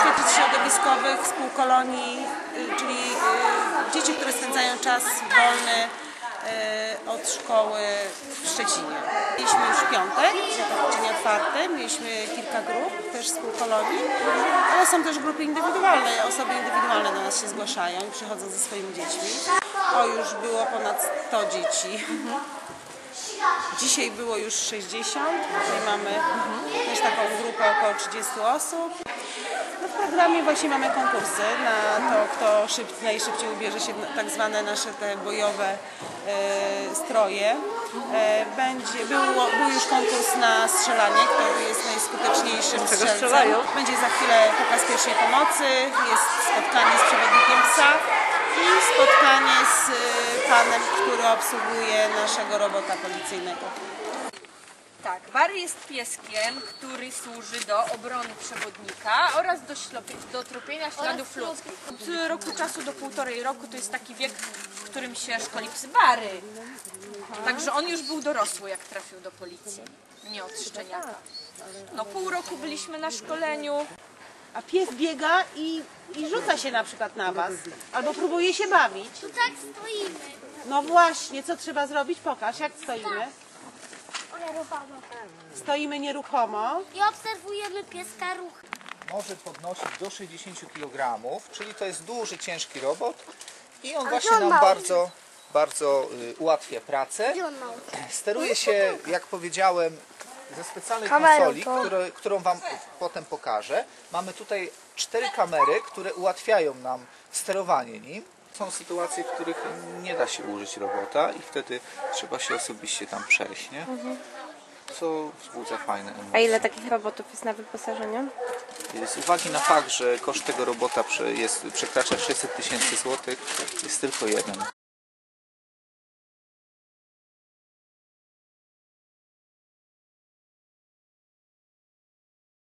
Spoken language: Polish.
świetlic środowiskowych, spół kolonii, y, czyli y, dzieci, które spędzają czas wolny y, od szkoły w Szczecinie. Mieliśmy już piątek, dzień otwarty, mieliśmy kilka grup, też z półkolonii, ale są też grupy indywidualne, osoby indywidualne do nas się zgłaszają i przychodzą ze swoimi dziećmi. O, już było ponad 100 dzieci. Dzisiaj było już 60, czyli mamy też taką grupę około 30 osób. No w programie właśnie mamy konkursy na to, kto szyb, najszybciej ubierze się w tak zwane nasze te bojowe e, stroje. E, będzie, było, był już konkurs na strzelanie, kto jest najskuteczniejszym strzelcem. Będzie za chwilę pokaz pierwszej pomocy, jest spotkanie z przewodnikiem psa i spotkanie z e, panem, który obsługuje naszego robota policyjnego. Tak, Bary jest pieskiem, który służy do obrony przewodnika oraz do, ślopie- do tropienia śladów ludzkich. Od roku czasu do półtorej roku to jest taki wiek, w którym się szkoli psy Bary. Także on już był dorosły, jak trafił do policji. Nie od szczeniaka. No pół roku byliśmy na szkoleniu. A pies biega i, i rzuca się na przykład na was, albo próbuje się bawić. Tu tak stoimy. No właśnie, co trzeba zrobić? Pokaż, jak stoimy. Nieruchomo. Stoimy nieruchomo. I obserwujemy pieska ruch. może podnosić do 60 kg, czyli to jest duży, ciężki robot i on właśnie on nam bardzo, bardzo y, ułatwia pracę. Gdzie on ma Steruje się, jak powiedziałem, ze specjalnej Kamerą konsoli, to- które, którą Wam potem pokażę. Mamy tutaj cztery kamery, które ułatwiają nam sterowanie nim. Są sytuacje, w których nie da się użyć robota i wtedy trzeba się osobiście tam przejść, nie? Co wzbudza fajne emocje. A ile takich robotów jest na wyposażeniu? Z uwagi na fakt, że koszt tego robota prze- jest, przekracza 600 tysięcy złotych, jest tylko jeden.